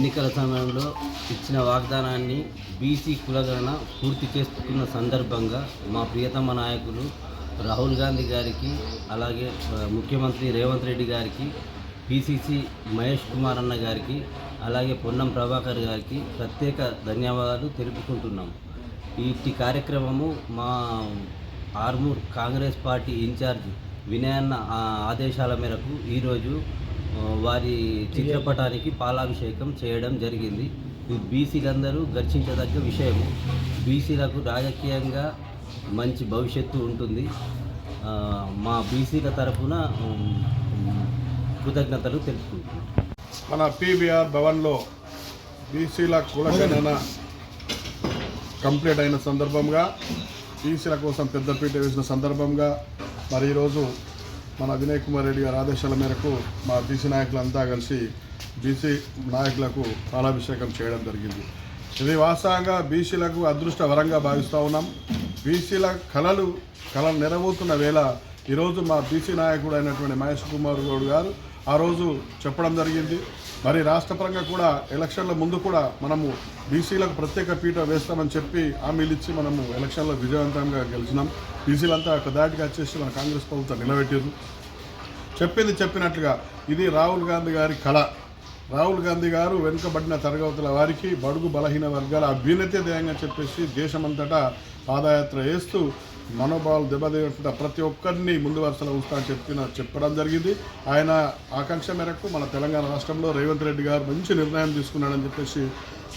ఎన్నికల సమయంలో ఇచ్చిన వాగ్దానాన్ని బీసీ కులగణన పూర్తి చేసుకున్న సందర్భంగా మా ప్రియతమ నాయకులు రాహుల్ గాంధీ గారికి అలాగే ముఖ్యమంత్రి రేవంత్ రెడ్డి గారికి పిసిసి మహేష్ కుమార్ అన్న గారికి అలాగే పొన్నం ప్రభాకర్ గారికి ప్రత్యేక ధన్యవాదాలు తెలుపుకుంటున్నాం. ఇట్టి కార్యక్రమము మా ఆర్మూర్ కాంగ్రెస్ పార్టీ ఇన్ఛార్జ్ వినయన్న ఆదేశాల మేరకు ఈరోజు వారి చిత్రపటానికి పాలాభిషేకం చేయడం జరిగింది. ఇది బీసీలందరూ గర్చించదగ్గ విషయము. బీసీలకు రాజకీయంగా మంచి భవిష్యత్తు ఉంటుంది. మా బీసీల తరఫున కృతజ్ఞతలు తెలుపుకుంటున్నాం. మన పీబీఆర్ భవన్లో బీసీల కులగణన కంప్లీట్ అయిన సందర్భంగా బీసీల కోసం పెద్దపీట వేసిన సందర్భంగా మరి ఈరోజు మన వినయ్ కుమార్ రెడ్డి గారి ఆదేశాల మేరకు మా బీసీ నాయకులంతా కలిసి బీసీ నాయకులకు పాలాభిషేకం చేయడం జరిగింది. ఇది వాస్తవంగా బీసీలకు అదృష్ట వరంగా భావిస్తూ ఉన్నాం. బీసీల కళలు కళలు నెరవేరుతున్న వేళ ఈరోజు మా బీసీ నాయకుడు అయినటువంటి మహేష్ కుమార్ గౌడ్ గారు ఆ రోజు చెప్పడం జరిగింది. మరి రాష్ట్రపరంగా కూడా ఎలక్షన్ల ముందు కూడా మనము బీసీలకు ప్రత్యేక పీఠ వేస్తామని చెప్పి హామీలు ఇచ్చి మనము ఎలక్షన్లో విజయవంతంగా గెలిచినాం. బీసీలంతా ఒక దాటిగా వచ్చేసి మన కాంగ్రెస్ ప్రభుత్వం నిలబెట్టారు చెప్పింది చెప్పినట్లుగా ఇది రాహుల్ గాంధీ గారి కళ. రాహుల్ గాంధీ గారు వెనుకబడిన తరగతుల వారికి బడుగు బలహీన వర్గాల అభ్యున్నతి ధ్యేయంగా చెప్పేసి దేశమంతటా పాదయాత్ర వేస్తూ మనోభావాలు దెబ్బతింటున్న ప్రతి ఒక్కరిని ముందు వరుసలో ఉంచుతా చెప్పిన చెప్పడం జరిగింది. ఆయన ఆకాంక్ష మేరకు మన తెలంగాణ రాష్ట్రంలో రేవంత్ రెడ్డి గారు మంచి నిర్ణయం తీసుకున్నాడని చెప్పేసి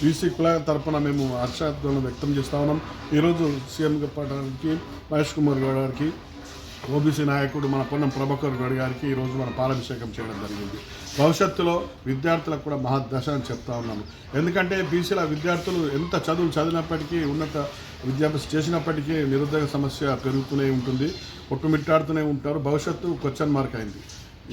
బీసీ కులాల తరఫున మేము హర్షాధ్వానం వ్యక్తం చేస్తా ఉన్నాం. ఈరోజు సీఎం గారికి మహేష్ కుమార్ గౌడ్ గారికి ఓబీసీ నాయకుడు మన పొన్నం ప్రభాకర్ రెడ్డి గారికి ఈరోజు మన పాలాభిషేకం చేయడం జరిగింది. భవిష్యత్తులో విద్యార్థులకు కూడా మహాదశ అని చెప్తా ఉన్నాను ఎందుకంటే బీసీల విద్యార్థులు ఎంత చదువు చదివినప్పటికీ ఉన్నత విద్యాభ్యాసం చేసినప్పటికీ నిరుద్యోగ సమస్య పెరుగుతూనే ఉంటుంది ఒట్టుమిట్టాడుతూనే ఉంటారు. భవిష్యత్తు క్వశ్చన్ మార్క్ అయింది.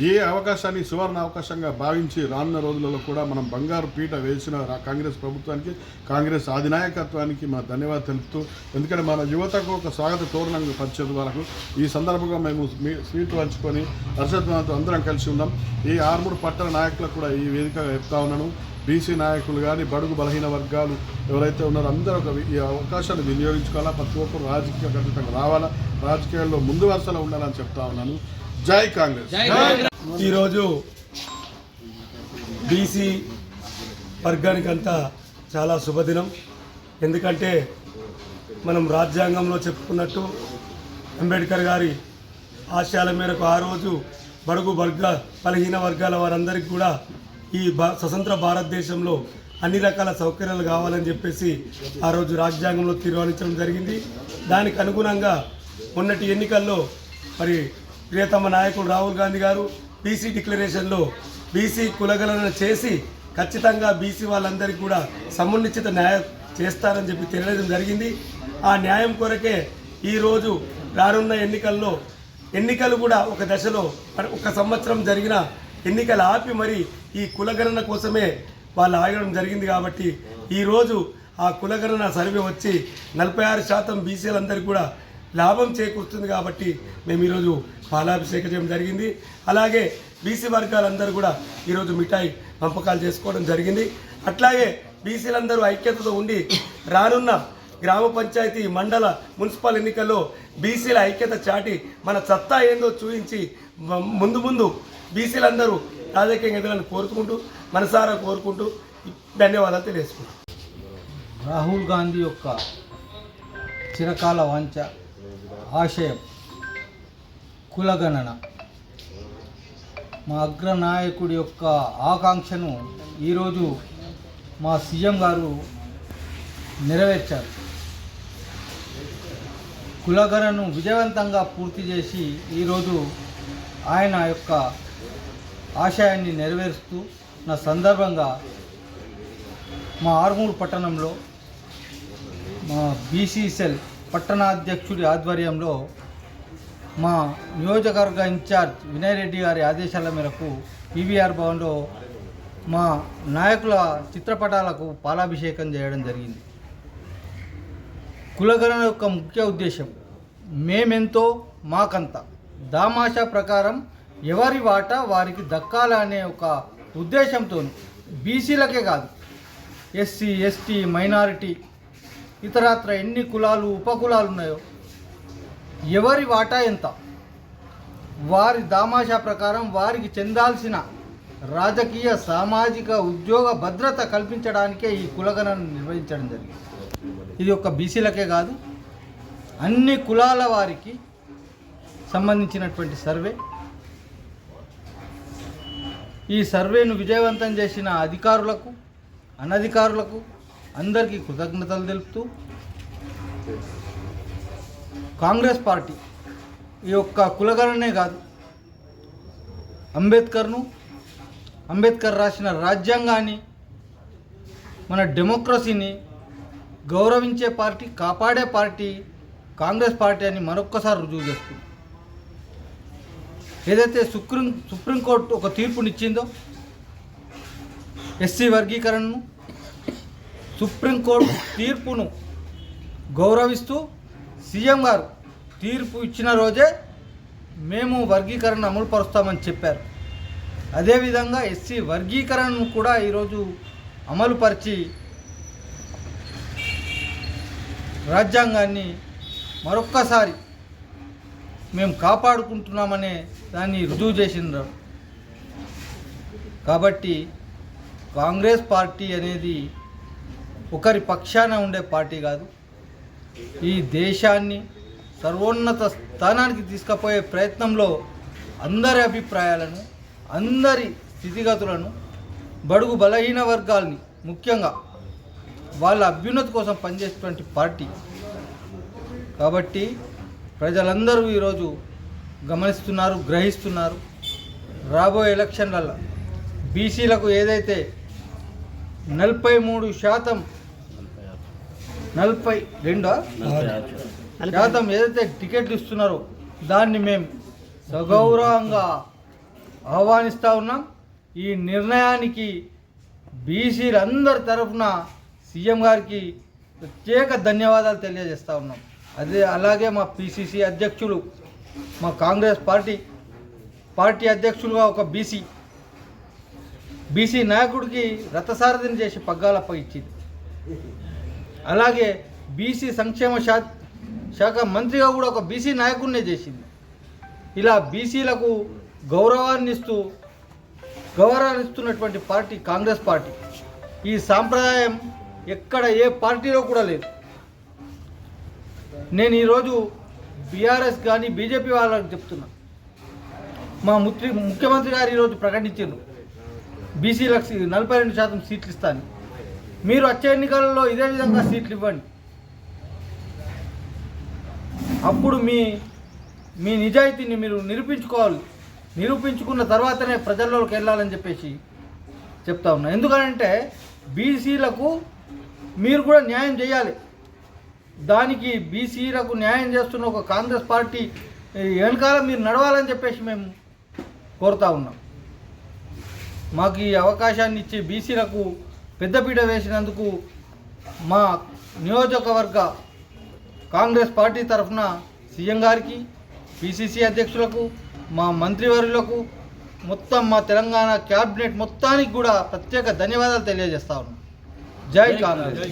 ఏ అవకాశాన్ని సువర్ణ అవకాశంగా భావించి రానున్న రోజులలో కూడా మనం బంగారు పీట వేసిన కాంగ్రెస్ ప్రభుత్వానికి కాంగ్రెస్ అధినాయకత్వానికి మా ధన్యవాదాలు తెలుపుతూ ఎందుకంటే మన యువతకు ఒక స్వాగత తోరణంగా పరిచేది వరకు ఈ సందర్భంగా మేము స్వీట్ వంచుకొని పంచుకొని హర్షధ్వానంతో అందరం కలిసి ఉన్నాం ఈ ఆర్మూడు పట్టణ నాయకులకు కూడా ఈ వేదికగా చెప్తా ఉన్నాను. బీసీ నాయకులు కానీ బడుగు బలహీన వర్గాలు ఎవరైతే ఉన్నారో అందరూ ఒక ఈ అవకాశాన్ని వినియోగించుకోవాలా? ప్రతి ఒక్కరు రాజకీయ ఖచ్చితంగా రావాలా? రాజకీయాల్లో ముందు వరుసలో ఉండాలని చెప్తా ఉన్నాను. జై కాంగ్రెస్. ఈరోజు బీసీ వర్గానికంతా చాలా శుభదినం. ఎందుకంటే మనం రాజ్యాంగంలో చెప్పుకున్నట్టు అంబేద్కర్ గారి ఆశయాల మేరకు ఆ రోజు బడుగు వర్గ బలహీన వర్గాల వారందరికీ కూడా ఈ భా స్వతంత్ర భారతదేశంలో అన్ని రకాల సౌకర్యాలు కావాలని చెప్పేసి ఆ రోజు రాజ్యాంగంలో తీర్మానించడం జరిగింది. దానికి అనుగుణంగా మొన్నటి ఎన్నికల్లో మరి ప్రియతమ నాయకుడు రాహుల్ గాంధీ గారు బీసీ డిక్లరేషన్లో బీసీ కులగణన చేసి ఖచ్చితంగా బీసీ వాళ్ళందరికీ కూడా సమున్నచిత న్యాయం చేస్తారని చెప్పి తెలియడం జరిగింది. ఆ న్యాయం కొరకే ఈరోజు రానున్న ఎన్నికల్లో ఎన్నికలు కూడా ఒక దశలో ఒక సంవత్సరం జరిగిన ఎన్నికలు ఆపి మరి ఈ కులగణన కోసమే వాళ్ళు ఆగడం జరిగింది కాబట్టి ఈరోజు ఆ కులగణన సర్వే వచ్చి నలభై ఆరు శాతం బీసీలందరికీ కూడా లాభం చేకూరుతుంది కాబట్టి మేము ఈరోజు పాలాభిషేకం చేయడం జరిగింది. అలాగే బీసీ వర్గాలందరూ కూడా ఈరోజు మిఠాయి పంపకాలు చేసుకోవడం జరిగింది. అట్లాగే బీసీలందరూ ఐక్యతతో ఉండి రానున్న గ్రామ పంచాయతీ మండల మున్సిపల్ ఎన్నికల్లో బీసీల ఐక్యత చాటి మన సత్తా ఏందో చూపించి ముందు ముందు బీసీలందరూ రాజకీయ ఎదగాలని కోరుకుంటూ మనసారా కోరుకుంటూ ధన్యవాదాలు తెలియజేసుకుంటాం రాహుల్ గాంధీ యొక్క చిరకాల వాంఛ ఆశయం. కులగణన. మా అగ్రనాయకుడి యొక్క ఆకాంక్షను ఈరోజు మా సీఎం గారు నెరవేర్చారు. కులగణను విజయవంతంగా పూర్తి చేసి ఈరోజు ఆయన యొక్క ఆశయాన్ని నెరవేరుస్తూ నా సందర్భంగా మా ఆర్మూర్ పట్టణంలో మా బీసీసెల్ పట్టణాధ్యక్షుడి ఆధ్వర్యంలో మా నియోజకవర్గ ఇన్ఛార్జ్ వినయ్ రెడ్డి గారి ఆదేశాల మేరకు పీవీఆర్ భవన్లో మా నాయకుల చిత్రపటాలకు పాలాభిషేకం చేయడం జరిగింది. కులగణన యొక్క ముఖ్య ఉద్దేశం మేమెంతో మాకంత. దామాషా ప్రకారం ఎవరి వాటా వారికి దక్కాలనే ఒక ఉద్దేశంతో బీసీలకే కాదు ఎస్సీ ఎస్టీ మైనారిటీ ఇతరత్ర ఎన్ని కులాలు ఉపకులాలు ఉన్నాయో ఎవరి వాటా ఎంత? వారి దామాషా ప్రకారం వారికి చెందాల్సిన రాజకీయ సామాజిక ఉద్యోగ భద్రత కల్పించడానికే ఈ కులగణను నిర్వహించడం జరిగింది. ఇది ఒక బీసీలకే కాదు అన్ని కులాల వారికి సంబంధించినటువంటి సర్వే. ఈ సర్వేను విజయవంతం చేసిన అధికారులకు అనధికారులకు అందరికీ కృతజ్ఞతలు తెలుపుతూ కాంగ్రెస్ పార్టీ ఈ యొక్క కులగణనే కాదు అంబేద్కర్ను అంబేద్కర్ రాసిన రాజ్యాంగాన్ని మన డెమోక్రసీని గౌరవించే పార్టీ కాపాడే పార్టీ కాంగ్రెస్ పార్టీ అని మరొక్కసారి రుజువు చేస్తుంది ఏదైతే సుప్రీం సుప్రీంకోర్టు ఒక తీర్పునిచ్చిందో ఎస్సీ వర్గీకరణను సుప్రీంకోర్టు తీర్పును గౌరవిస్తూ సీఎం గారు తీర్పు ఇచ్చిన రోజే మేము వర్గీకరణ అమలు పరుస్తామని చెప్పారు. అదేవిధంగా ఎస్సీ వర్గీకరణను కూడా ఈరోజు అమలుపరిచి రాజ్యాంగాన్ని మరొక్కసారి మేము కాపాడుకుంటున్నామనే దాన్ని రుజువు చేసినారు కాబట్టి కాంగ్రెస్ పార్టీ అనేది ఒకరి పక్షాన ఉండే పార్టీ కాదు. ఈ దేశాన్ని సర్వోన్నత స్థానానికి తీసుకుపోయే ప్రయత్నంలో అందరి అభిప్రాయాలను అందరి స్థితిగతులను బడుగు బలహీన వర్గాల్ని ముఖ్యంగా వాళ్ళ అభ్యున్నతి కోసం పనిచేసేటువంటి పార్టీ. కాబట్టి ప్రజలందరూ ఈరోజు గమనిస్తున్నారు గ్రహిస్తున్నారు. రాబోయే ఎలక్షన్లలో బీసీలకు ఏదైతే నలభై మూడు శాతం నలభై రెండా? శాతం ఏదైతే టికెట్లు ఇస్తున్నారో దాన్ని మేము సగౌరవంగా ఆహ్వానిస్తూ ఉన్నాం. ఈ నిర్ణయానికి బీసీలందరి తరఫున సీఎం గారికి ప్రత్యేక ధన్యవాదాలు తెలియజేస్తూ ఉన్నాం. అదే అలాగే మా పిసిసి అధ్యక్షులు మా కాంగ్రెస్ పార్టీ పార్టీ అధ్యక్షులుగా ఒక బీసీ బీసీ నాయకుడికి రథసారథిని చేసి పగ్గాలపై ఇచ్చింది. అలాగే బీసీ సంక్షేమ శా శాఖ మంత్రిగా కూడా ఒక బీసీ నాయకుడినే చేసింది. ఇలా బీసీలకు గౌరవాన్ని ఇస్తూ గౌరవాన్ని ఇస్తున్నటువంటి పార్టీ కాంగ్రెస్ పార్టీ. ఈ సాంప్రదాయం ఎక్కడ ఏ పార్టీలో కూడా లేదు. నేను ఈరోజు బీఆర్ఎస్ కానీ బీజేపీ వాళ్ళకి చెప్తున్నా. మా ముత్రి ముఖ్యమంత్రి గారు ఈరోజు ప్రకటించారు బీసీలకు నలభై రెండు శాతం సీట్లు ఇస్తాను మీరు వచ్చే ఎన్నికలలో ఇదే విధంగా సీట్లు ఇవ్వండి. అప్పుడు మీ మీ నిజాయితీని మీరు నిరూపించుకోవాలి. నిరూపించుకున్న తర్వాతనే ప్రజల్లోకి వెళ్ళాలని చెప్పేసి చెప్తా ఉన్నా. ఎందుకనంటే బీసీలకు మీరు కూడా న్యాయం చేయాలి. దానికి బీసీలకు న్యాయం చేస్తున్న ఒక కాంగ్రెస్ పార్టీ వెనకాల మీరు నడవాలని చెప్పేసి మేము కోరుతా ఉన్నాం. మాకు ఈ అవకాశాన్ని ఇచ్చి బీసీలకు పెద్దపీట వేసినందుకు మా నియోజకవర్గ కాంగ్రెస్ పార్టీ తరఫున సీఎం గారికి పిసిసి అధ్యక్షులకు మా మంత్రివర్యులకు మొత్తం మా తెలంగాణ క్యాబినెట్ మొత్తానికి కూడా ప్రత్యేక ధన్యవాదాలు తెలియజేస్తా ఉన్నాం. జై కాంగ్రెస్.